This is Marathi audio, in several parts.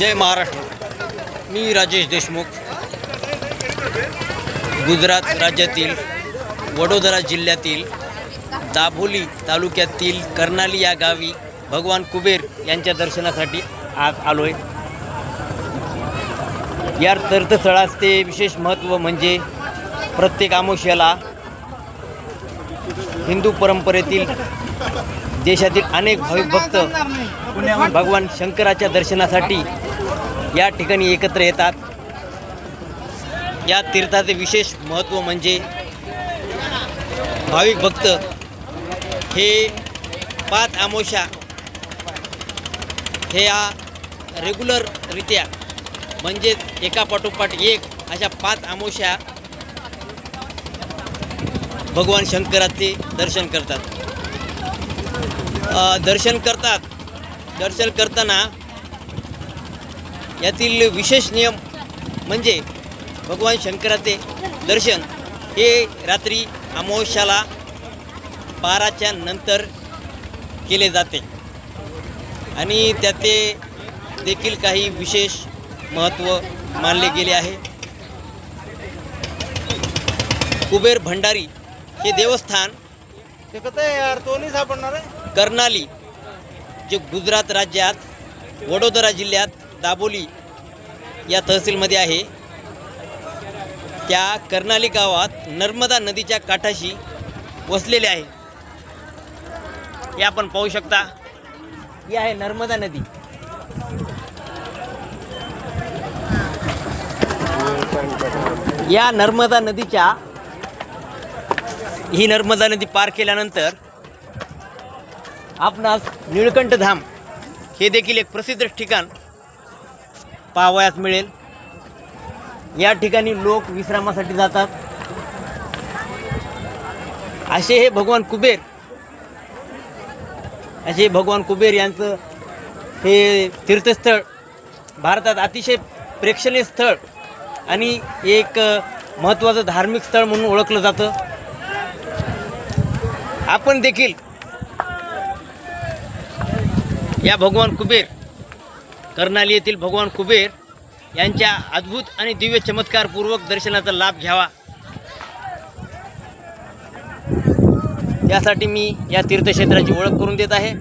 जय महाराष्ट्र. मी राजेश देशमुख. गुजरात राज्यातील वडोदरा जिल्ह्यातील दाभोली तालुक्यातील कर्नाली या गावी भगवान कुबेर यांच्या दर्शनासाठी आज आलो आहे या तीर्थस्थळाचे विशेष महत्त्व म्हणजे प्रत्येक आमोश्याला हिंदू परंपरेतील देशातील अनेक भाविक भक्त भगवान शंकराच्या दर्शनासाठी या ठिकाणी एकत्र येतात. या तीर्थाचे विशेष महत्त्व म्हणजे भाविक भक्त हे पाच आमोशा हे या रेग्युलररित्या म्हणजेच एका पाठोपाठ एक अशा पाच आमोशा भगवान शंकराचे दर्शन करतात. दर्शन करतात. दर्शन करताना यातील विशेष नियम म्हणजे भगवान शंकराचे दर्शन. हे रात्री अमावस्याला बाराच्या नंतर केले जाते. आणि त्याचे देखील काही विशेष महत्त्व मानले गेले आहे. कुबेर भंडारी हे देवस्थान यार तो नाही सापडणार कर्नाली जे गुजरात राज्यात वडोदरा जिल्ह्यात दाबोली या तहसीलमध्ये आहे. त्या कर्नाली गावात नर्मदा नदीच्या काठाशी वसलेले आहे. हे आपण पाहू शकता. ही आहे नर्मदा नदी. या नर्मदा नदीच्या ही नर्मदा नदी पार केल्यानंतर आपणास निळकंठ धाम हे देखील एक प्रसिद्ध ठिकाण पावयास मिळेल. या ठिकाणी लोक विश्रामासाठी जातात. असे हे भगवान कुबेर. असे भगवान कुबेर यांचं हे तीर्थस्थळ भारतात अतिशय प्रेक्षणीय स्थळ आणि एक महत्त्वाचं धार्मिक स्थळ म्हणून ओळखलं जातं. आपण देखील या भगवान कुबेर कर्नाली येथील भगवान कुबेर यांच्या अद्भुत आणि दिव्य चमत्कारपूर्वक दर्शनाचा लाभ घ्यावा. त्यासाठी मी या तीर्थक्षेत्राची ओळख करून देत आहे.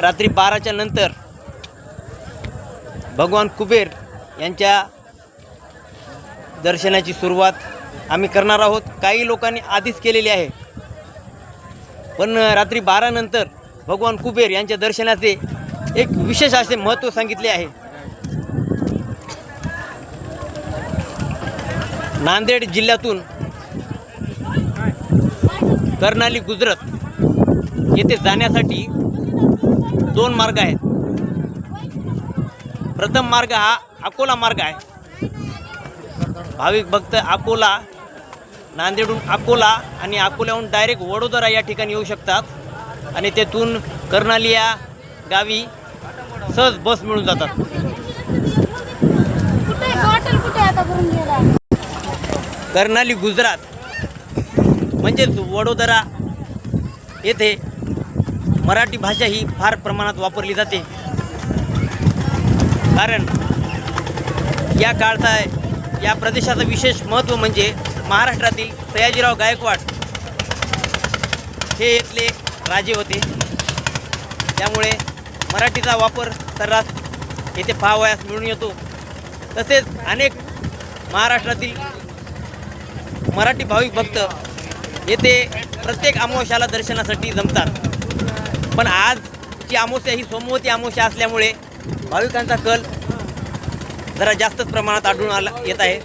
रात्री बाराच्या नंतर भगवान कुबेर यांच्या दर्शनाची सुरुवात आम्ही करणार आहोत. काही लोकांनी आधीच केलेली आहे. पण रात्री बारानंतर भगवान कुबेर यांच्या दर्शनाचे एक विशेष असे महत्त्व सांगितले आहे. नांदेड जिल्ह्यातून कर्नाली गुजरात येथे जाण्यासाठी दोन मार्ग आहेत. प्रथम मार्ग हा अकोला मार्ग आहे. भाविक भक्त अकोला नांदेडहून अकोला आणि अकोल्याहून डायरेक्ट वडोदरा या ठिकाणी येऊ शकतात. आणि तेथून कर्नाली या गावी सहज बस मिळून जातात. कर्नाली गुजरात. म्हणजेच वडोदरा येथे मराठी भाषा ही फार प्रमाणात वापरली जाते. कारण या काळचा या प्रदेशाचं विशेष महत्त्व म्हणजे महाराष्ट्रातील सयाजीराव गायकवाड हे इथले राजे होते. त्यामुळे मराठीचा वापर सर्रास येथे पाहावयास मिळून येतो. तसेच अनेक महाराष्ट्रातील मराठी भाविक भक्त येथे प्रत्येक अमावस्याला दर्शनासाठी जमतात. पण आजची अमावस्या ही सोमवती अमावस्या असल्यामुळे भाविकांचा कल जरा जास्तच प्रमाणात आढळून आला येत आहे.